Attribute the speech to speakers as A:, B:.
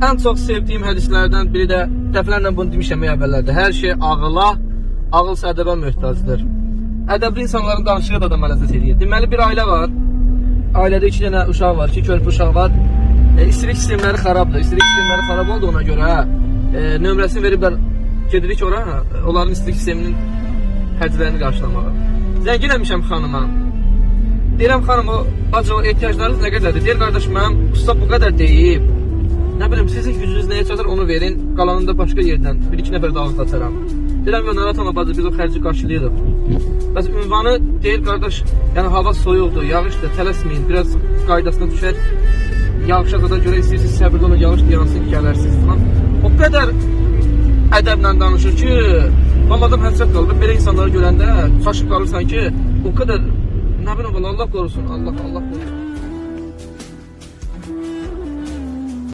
A: En çok sevdiğim hədislərdən biri də dəfələrlə bunu demişəm əvvəllərdə. Hər şey ağıla, ağıl isə ədəbə möhtacdır. Ədəbli insanların danışığı da adama ləzzət edir. Deməli bir ailə var. Ailədə iki dənə uşaq var, iki körpü uşaq var. E, istilik sistemləri xarabdır. İstilik sistemləri xarab olduğuna görə e, nömrəsini veriblər. Gedirik ora, onların istilik sisteminin xərclərini qarşılamağa. Zəng eləmişəm xanıma. Deyirəm xanım o acı o ehtiyaclarınız nə qədərdir? Deyir qardaş mənim usta bu qədər deyib. Verin. Qalanını da başqa yerdən bir iki nəfər daha açaram. Deyirəm yo narahat olma bacı biz o xərci qarşılayırıq. Bəs ünvanı deyir qardaş, yəni hava soyuqdur, yağışdır, tələsməyin, biraz qaydasına düşər. Yağışa qədər görə istəyirsiniz səbirli olun, yağış yansın gələrsiniz falan. O qədər ədəblə danışır ki, vallahi adam həsrət qalır. Belə insanları görəndə çaşıb qalırsan ki, o qədər nə bilim Allah qorusun, Allah Allah qorusun.